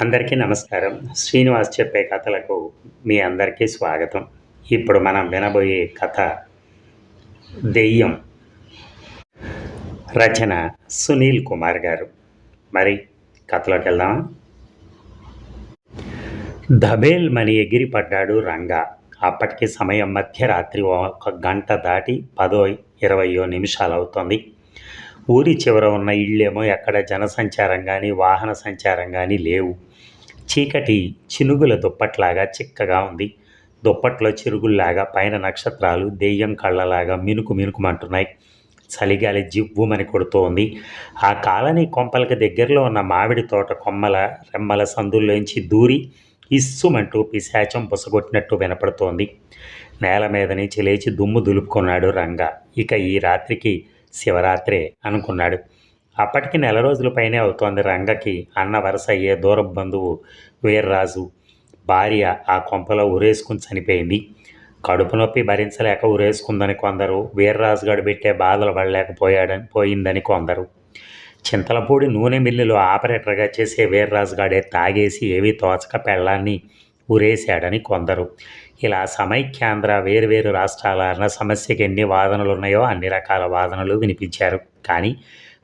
అందరికీ నమస్కారం. శ్రీనివాస్ చెప్పే కథలకు మీ అందరికీ స్వాగతం. ఇప్పుడు మనం వినబోయే కథ దెయ్యం. రచన సునీల్ కుమార్ గారు. మరి కథలోకి వెళ్దామా? ధబేల్ మని ఎగిరి పడ్డాడు రంగా. అప్పటికి సమయం మధ్యరాత్రి ఒక గంట దాటి పదో ఇరవయో నిమిషాలు అవుతోంది ఊరి చివర ఉన్న ఇళ్ళేమో ఎక్కడ జనసంచారం కానీ వాహన సంచారం కానీ లేవు. చీకటి చినుగుల దుప్పట్లాగా చిక్కగా ఉంది. దుప్పట్లో చిరుగుల్లాగా పైన నక్షత్రాలు దెయ్యం కళ్ళలాగా మినుకు మినుకుమంటున్నాయి. చలిగాలి జివ్వుమని కొడుతోంది. ఆ కాలనీ కొంపలకి దగ్గరలో ఉన్న మామిడి తోట కొమ్మల రెమ్మల సందుల్లోంచి దూరి ఇస్సుమంటూ పిశాచం పుసగొట్టినట్టు వినపడుతోంది. నేల మీద నుంచి లేచి దుమ్ము దులుపుకున్నాడు రంగ. ఇక ఈ రాత్రికి శివరాత్రే అనుకున్నాడు. అప్పటికి నెల రోజుల పైనే అవుతోంది రంగకి అన్న వరుస అయ్యే దూర బంధువు వీర్రాజు. భార్య ఆ కొంపలో ఉరేసుకుని చనిపోయింది. కడుపు నొప్పి భరించలేక ఉరేసుకుందని కొందరు వీర్రాజు గడు పెట్టే బాధలు పడలేకపోయాడని పోయిందని కొందరు. చింతలపూడి నూనె మిల్లులో ఆపరేటర్గా చేసే వీర్రాజు గాడే తాగేసి ఏవి తోచక పెళ్ళాన్ని ఉరేశాడని కొందరు. ఇలా సమైక్యాంధ్ర వేరువేరు రాష్ట్రాల అన్న సమస్యకి ఎన్ని వాదనలు ఉన్నాయో అన్ని రకాల వాదనలు వినిపించారు. కానీ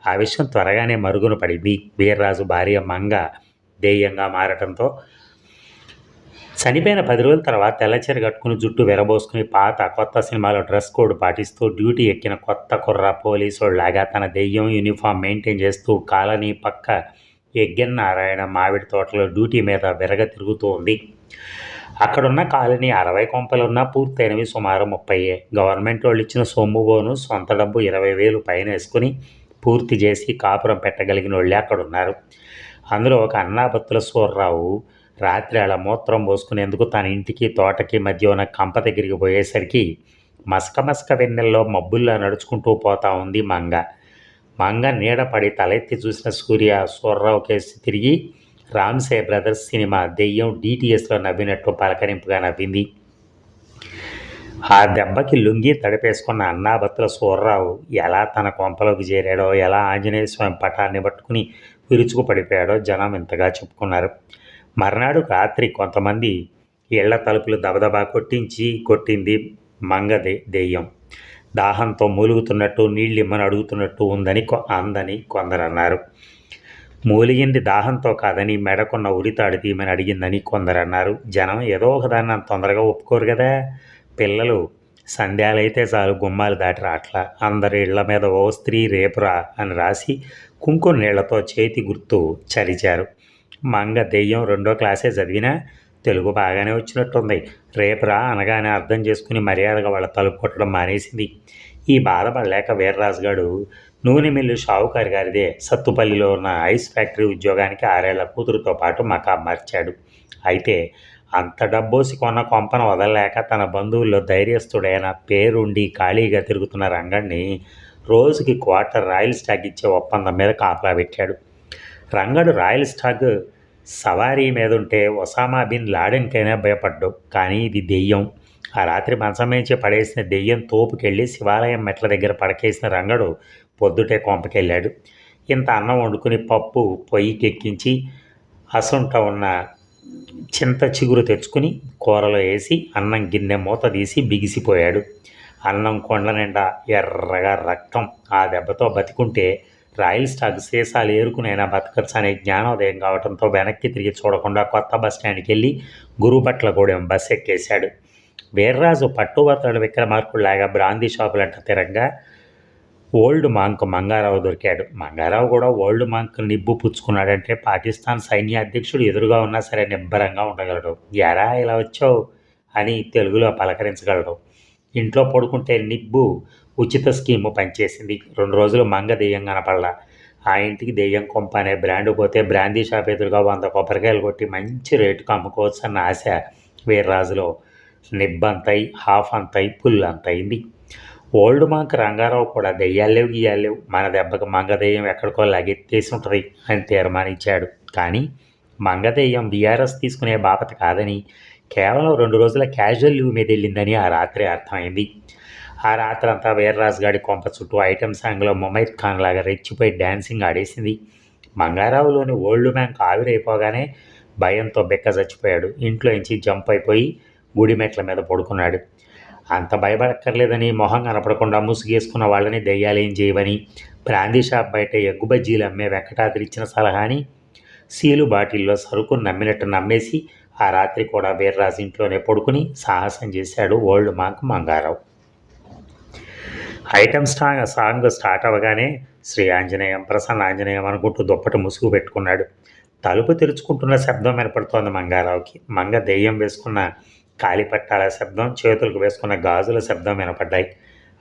ఆ విషయం త్వరగానే మరుగున పడింది వీర్రాజు భార్య మంగ ధ్యేయంగా మారటంతో చనిపోయిన పది రోజుల తర్వాత తెల్లచీర కట్టుకుని జుట్టు విరబోసుకుని పాత కొత్త సినిమాలో డ్రెస్ కోడ్ పాటిస్తూ డ్యూటీ ఎక్కిన కొత్త కుర్ర పోలీసులాగా తన దెయ్యం యూనిఫామ్ మెయింటైన్ చేస్తూ కాలనీ పక్క యజ్ఞన్ నారాయణ మామిడి తోటలో డ్యూటీ మీద విరగ తిరుగుతూ ఉంది. అక్కడున్న కాలనీ అరవై కొంపలున్న పూర్తయినవి సుమారు ముప్పై గవర్నమెంట్ వాళ్ళు ఇచ్చిన సొమ్ము బోను సొంత డబ్బు ఇరవై వేలు పైన వేసుకుని పూర్తి చేసి కాపురం పెట్టగలిగిన వాళ్ళే అక్కడ ఉన్నారు అందులో ఒక అన్నాబత్తుల సూర్రావు రాత్రి అలా మూత్రం పోసుకునేందుకు తన ఇంటికి తోటకి మధ్య ఉన్న కంప దగ్గరికి పోయేసరికి మసక మసక వెన్నెల్లో మబ్బుల్లా నడుచుకుంటూ పోతా ఉంది మంగ. మంగ నీడపడి తలెత్తి చూసిన సూర్య సూర్రావు కేసి తిరిగి రామ్సే బ్రదర్స్ సినిమా దెయ్యం డిటిఎస్లో నవ్వినట్టు పలకరింపుగా నవ్వింది. ఆ దెబ్బకి లుంగి తడిపేసుకున్న అన్నాబత్తుల సూర్రావు ఎలా తన కొంపలోకి చేరాడో ఎలా ఆంజనేయ స్వామి పటాన్ని పట్టుకుని విరుచుకు పడిపోయాడో జనం ఇంతగా చెప్పుకున్నారు. మర్నాడు రాత్రి కొంతమంది ఇళ్ళ తలుపులు దబదబా కొట్టించి కొట్టింది మంగ దె దెయ్యం. దాహంతో మూలుగుతున్నట్టు నీళ్ళిమ్మని అడుగుతున్నట్టు ఉందని కొ- అందని కొందరు అన్నారు మూలిగింది దాహంతో కాదని మెడకున్న ఉరితాడు తీయమని అడిగిందని కొందరు అన్నారు జనం ఏదో ఒకదాన్ని అంత తొందరగా ఒప్పుకోరు కదా. పిల్లలు సంధ్యాలైతే చాలు గుమ్మాలు దాటి రాట్లా అందరి ఇళ్ళ మీద ఓ స్త్రీ రేపురా అని రాసి కుంకుమ నీళ్ళతో చేతి గుర్తు చరిచారు. మంగ దెయ్యం రెండో క్లాసే చదివినా తెలుగు బాగానే వచ్చినట్టుంది. రేపురా అనగానే అర్థం చేసుకుని మర్యాదగా వాళ్ళ తలుపు కొట్టడం మానేసింది. ఈ బాధపడలేక వీర్రాజుగాడు నూనె మిల్లు షావుకారి గారిదే. సత్తుపల్లిలో ఉన్న ఐస్ ఫ్యాక్టరీ ఉద్యోగానికి ఆరేళ్ళ కూతురుతో పాటు మకా మార్చాడు. అయితే అంత డబ్బోసి కొన్న కొంపను వదలలేక తన బంధువుల్లో ధైర్యస్తుడైన పేరుండి ఖాళీగా తిరుగుతున్న రంగణ్ణి రోజుకి క్వార్టర్ రాయల్ స్టాక్ ఇచ్చే ఒప్పందం మీద కాపలా పెట్టాడు. రంగడు రాయల్ స్టాక్ సవారీ మీద ఉంటే ఒసామా బిన్ లాడెన్కైనా భయపడ్డు. కానీ ఇది దెయ్యం. ఆ రాత్రి మంచం నుంచి పడేసిన దెయ్యం తోపుకెళ్ళి శివాలయం మెట్ల దగ్గర పడకేసిన రంగడు పొద్దుటే కొంపకెళ్ళాడు. ఇంత అన్నం వండుకుని పప్పు పొయ్యికెక్కించి అసంట ఉన్న చింత చిగురు తెచ్చుకుని కూరలో వేసి అన్నం గిన్నె మూత తీసి బిగిసిపోయాడు. అన్నం కొండ నిండా ఎర్రగా రక్తం ఆ దెబ్బతో బతికుంటే రాయల్ స్టాక్ సీసాలు ఏరుకునైనా బతకచ్చు అనే జ్ఞానోదయం కావడంతో వెనక్కి తిరిగి చూడకుండా కొత్త బస్ స్టాండ్కి వెళ్ళి గురుపట్లగూడెం బస్ ఎక్కేశాడు. వీర్రాజు పట్టుబత్తడు విక్రమార్కుల్లాగా బ్రాందీ షాపులంట తిరగ్గా ఓల్డ్ మాంక్ మంగారావు దొరికాడు. మంగారావు కూడా ఓల్డ్ మాంక్ నిబ్బు పుచ్చుకున్నాడంటే పాకిస్తాన్ సైన్య అధ్యక్షుడు ఎదురుగా ఉన్నా సరే నిబ్బరంగా ఉండగలడు. ఎరా ఇలా వచ్చావు? అని తెలుగులో పలకరించగలడు. ఇంట్లో పడుకుంటే నిబ్బు ఉచిత స్కీము పనిచేసింది. రెండు రోజులు మంగ దెయ్యం కనపడలా. ఆ ఇంటికి దెయ్యం కొంప అనే బ్రాండ్ పోతే బ్రాందీ షాప్ ఎదురుగా వంద కొబ్బరికాయలు కొట్టి మంచి రేటుకు అమ్ముకోవచ్చు అన్న ఆశ వీర్రాజులో. నిబ్బంతై హాఫ్ అంతై పుల్ అంతైంది. ఓల్డ్ మాంక్ రంగారావు కూడా దెయ్యాలేవు గీయాలేవు మన దెబ్బకి మంగదెయ్యం ఎక్కడికో లగెత్తేసి ఉంటుంది అని తీర్మానించాడు. కానీ మంగదెయ్యం బీఆర్ఎస్ తీసుకునే బాపత కాదని కేవలం రెండు రోజుల క్యాజువల్ లీవ్ మీద వెళ్ళిందని ఆ రాత్రి అర్థమైంది. ఆ రాత్రంతా వీర్రాజు గాడి కొంప చుట్టూ ఐటమ్ సాంగ్లో ముమైత్ ఖాన్ లాగా రెచ్చిపోయి డ్యాన్సింగ్ ఆడేసింది. మంగారావులోని ఓల్డ్ మ్యాంక్ ఆవిరైపోగానే భయంతో బెక్క చచ్చిపోయాడు. ఇంట్లో నుంచి జంప్ అయిపోయి గుడి మెట్ల మీద పడుకున్నాడు. అంత భయపడక్కర్లేదని మొహం కనపడకుండా ముసుగేసుకున్న వాళ్ళని దెయ్యాలేం చేయవని బ్రాందీ షాప్ బయట ఎగ్గు బజ్జీలు అమ్మే వెంకటాద్రి ఇచ్చిన సలహాని సీలు బాటిల్లో సరుకు నమ్మినట్టు నమ్మేసి ఆ రాత్రి కూడా వీర్రాజు ఇంట్లోనే పడుకుని సాహసం చేశాడు ఓల్డ్ మాంక్ మంగారావు. ఐటమ్ స్టాంగ్ సాంగ్ స్టార్ట్ అవ్వగానే శ్రీ ఆంజనేయం ప్రసన్న ఆంజనేయం అనుకుంటూ దుప్పటి ముసుగు పెట్టుకున్నాడు. తలుపు తెరుచుకుంటున్న శబ్దం వినపడుతోంది మంగారావుకి. మంగ దెయ్యం వేసుకున్న కాలిపట్టాల శబ్దం చేతులకు వేసుకున్న గాజుల శబ్దం వినపడ్డాయి.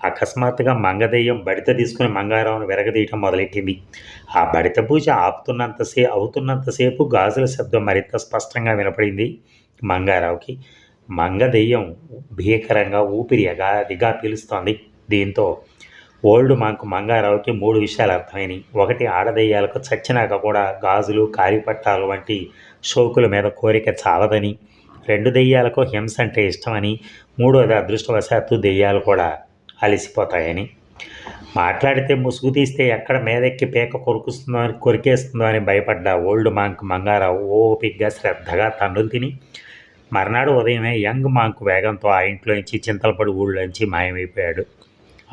అకస్మాత్తుగా మంగదెయ్యం బడిత తీసుకుని మంగారావును వెరగదీయటం మొదలెట్టింది. ఆ బడిత పూజ ఆపుతున్నంతసే అవుతున్నంతసేపు గాజుల శబ్దం మరింత స్పష్టంగా వినపడింది మంగారావుకి. మంగదెయ్యం భీకరంగా ఊపిరి అగాదిగా పీలుస్తోంది. దీంతో ఓల్డ్ మాంకు మంగారావుకి మూడు విషయాలు అర్థమైనవి ఒకటి ఆడదెయ్యాలకు చచ్చినాక కూడా గాజులు కాలిపట్టాలు వంటి షోకుల మీద కోరిక చాలదని. రెండు దెయ్యాలకు హింస అంటే ఇష్టమని మూడోది అదృష్టవశాత్తు దెయ్యాలు కూడా అలసిపోతాయని. మాట్లాడితే ముసుగు తీస్తే ఎక్కడ మీదెక్కి పేక కొరుకుస్తుందో అని కొరికేస్తుందో అని భయపడ్డ ఓల్డ్ మాంక్ మంగారావు ఓపిగ్గా శ్రద్ధగా తండ్రులు తిని మర్నాడు ఉదయమే యంగ్ మాంక్ వేగంతో ఆ ఇంట్లో నుంచి చింతలపడి ఊళ్ళోంచి మాయమైపోయాడు.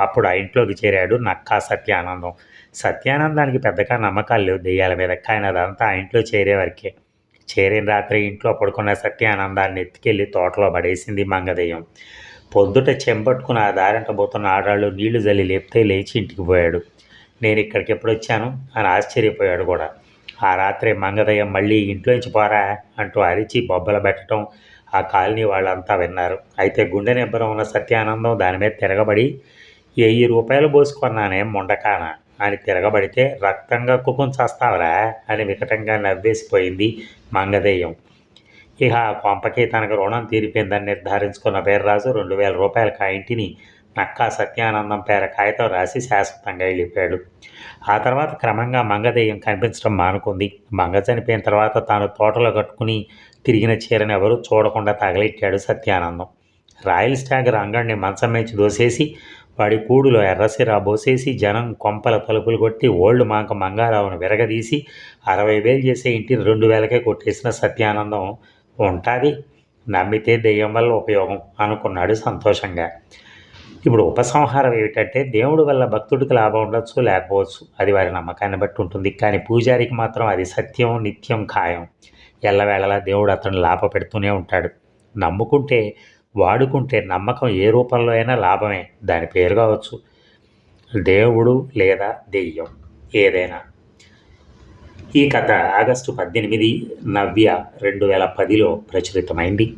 అప్పుడు ఆ ఇంట్లోకి చేరాడు నక్కా సత్యానందం. సత్యానందానికి పెద్దగా నమ్మకాలు లేవు దెయ్యాల మీద కానీ అదంతా ఆ ఇంట్లో చేరేవారికే చేరిన రాత్రి ఇంట్లో పడుకున్న సత్యానందాన్ని ఎత్తుకెళ్ళి తోటలో పడేసింది మంగదేయం పొద్దుట చెంపట్టుకుని ఆ దారింట పోతున్న ఆడాళ్ళు నీళ్ళు జల్లి లేపితే లేచి ఇంటికి పోయాడు. నేను ఇక్కడికి ఎప్పుడు వచ్చాను? అని ఆశ్చర్యపోయాడు కూడా. ఆ రాత్రి మంగదయ్యం మళ్ళీ ఇంట్లోంచి పోరా? అంటూ అరిచి బొబ్బలు పెట్టడం ఆ కాలనీ వాళ్ళంతా విన్నారు. అయితే గుండె నిబ్బరం ఉన్న సత్యానందం దాని మీద తిరగబడి వెయ్యి రూపాయలు పోసుకున్నానే ముండకానా? అని తిరగబడితే రక్తంగా కుకుం చేస్తావరా అని వికటంగా నవ్వేసిపోయింది మంగదేయం ఇక ఆ కొంపకి తనకు రుణం తీరిపోయిందని నిర్ధారించుకున్న వీర్రాజు రెండు వేల రూపాయలకి ఆ ఇంటిని నక్కా సత్యానందం పేర కాగితం రాసి శాశ్వతంగా వెళ్ళిపోయాడు. ఆ తర్వాత క్రమంగా మంగదేయం కనిపించడం మానుకుంది. మంగ చనిపోయిన తర్వాత తాను తోటలో కట్టుకుని తిరిగిన చీరని ఎవరూ చూడకుండా తగలెట్టాడు సత్యానందం. రాయల్ స్టాగర్ అంగడిని మంచం మేచి దోసేసి వాడి కూడులో ఎర్రసిరా బోసేసి జనం కొంపల తలుపులు కొట్టి ఓల్డ్ మాంక మంగారావును విరగదీసి అరవై వేలు చేసే ఇంటిని రెండు వేలకే కొట్టేసిన సత్యానందం ఉంటుంది. నమ్మితే దెయ్యం వల్ల ఉపయోగం అనుకున్నాడు సంతోషంగా. ఇప్పుడు ఉపసంహారం ఏమిటంటే దేవుడి వల్ల భక్తుడికి లాభం ఉండొచ్చు లేకపోవచ్చు. అది వారి నమ్మకాన్ని బట్టి ఉంటుంది. కానీ పూజారికి మాత్రం అది సత్యం నిత్యం ఖాయం. ఎల్లవేళలా దేవుడు అతను లాభ పెడుతూనే ఉంటాడు. నమ్ముకుంటే వాడుకుంటే నమ్మకం ఏ రూపంలో అయినా లాభమే. దాని పేరు కావచ్చు. దేవుడు లేదా దెయ్యం ఏదైనా. ఈ కథ ఆగస్టు పద్దెనిమిది నవ్య రెండు వేల పదిలో ప్రచురితమైంది.